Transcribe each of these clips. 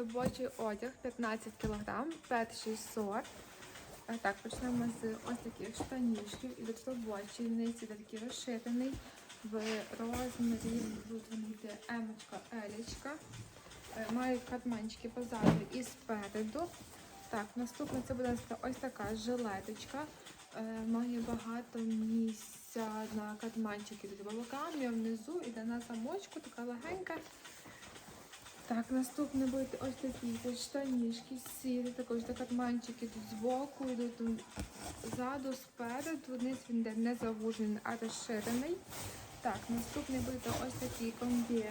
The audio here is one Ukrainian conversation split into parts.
робочий одяг 15 кг, перший сорт. Е, Так, почнемо з ось таких штанішків. Ідуть робочі, ниці такий розширений. В розмірі тут вони йде емочка, елічка. Е, Мають карманчики позаду і спереду. Так, наступна це буде ось така жилеточка. Е, Має багато місця на карманчики з боками, а внизу іде на замочку, така легенька. Так, наступне будуть ось такі ось штанішки сірі, також до карманчики тут збоку, йдуть ззаду, спереду, вниз він йде не завужений, а розширений. Так, наступний буде ось такий комбіз.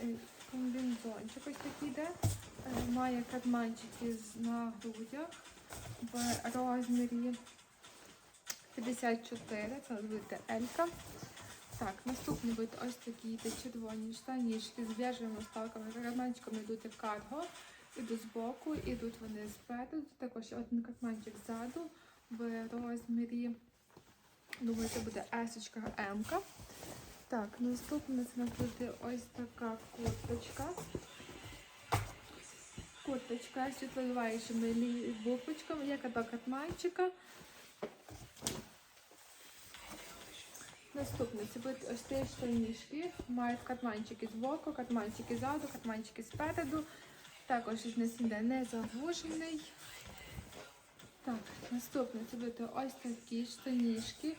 Е, Комбінзончик ось такий йде. Е, Має карманчики на грудях в розмірі 54, це буде Елька. Так, наступні будуть ось такі червоні штанішки з біжевими вставками, карманчиками йдуть в карго, ідуть збоку, ідуть вони спереду, також один карманчик ззаду в розмірі, думаю, це буде есочка М-ка. Так, наступне це буде ось така курточка. Курточка з світловаючими буквочками, є два карманчика. Наступне будуть ось ці штанішки. Мають карманчики з боку, карманчики ззаду, карманчики спереду. Також із них іде не завужений. Так, наступне це будуть ось такі штанішки.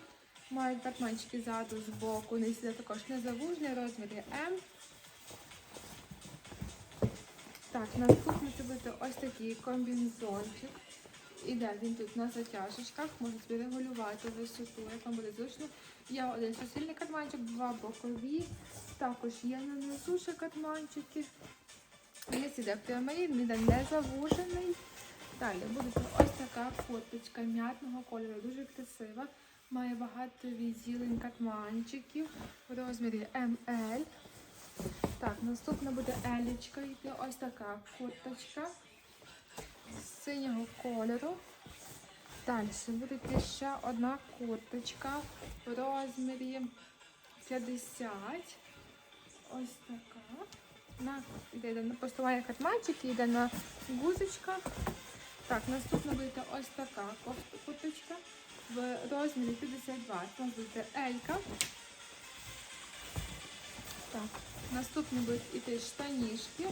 Мають карманчики ззаду, з боку. Низ іде також не завужений, розмірі М. Так, наступне буде ось такий комбінзончик. Іде він тут на затяжечках, собі регулювати висоту, як вам буде зручно. Є один суцільний карманчик, два бокові. Також є на низу ще карманчики. Є іде прямий, він не завужений. Далі буде ось така курточка м'ятного кольору, дуже красива. Має багато відділень карманчиків в розмірі ML. Так, наступна буде елічка. Ось така курточка з синього кольору. Далі буде ще одна курточка в розмірі 50. Ось така. На, йде на постування карманчики, йде на гузочках. Так, наступна буде ось така курточка в розмірі 52. Це буде Елька. Так, наступні будуть іти штанішки.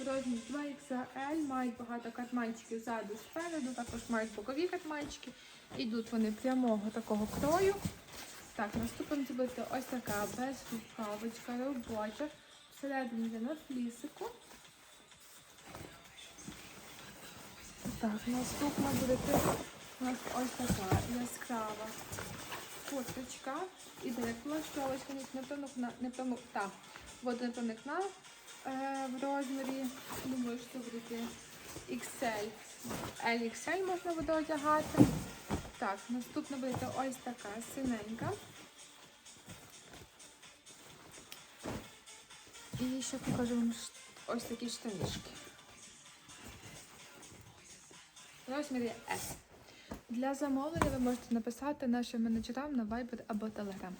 В розмірі 2XL, мають багато карманчиків ззаду спереду, також мають бокові карманчики. Ідуть вони прямого такого крою. Так, наступна це буде ось така безрукавочка робоча. Всередині йде на флісику. Так, наступна буде у нас ось така яскрава курточка. Іде як плащовочка, не проникна, не проникна, водонепроникна е, в розмірі. Думаю, що буде XL. LXL можна буде одягати. Так, наступна буде ось така синенька. І ще покажу вам ось такі штанішки. Розмірі S. Для замовлення ви можете написати нашим менеджерам на Viber або Telegram.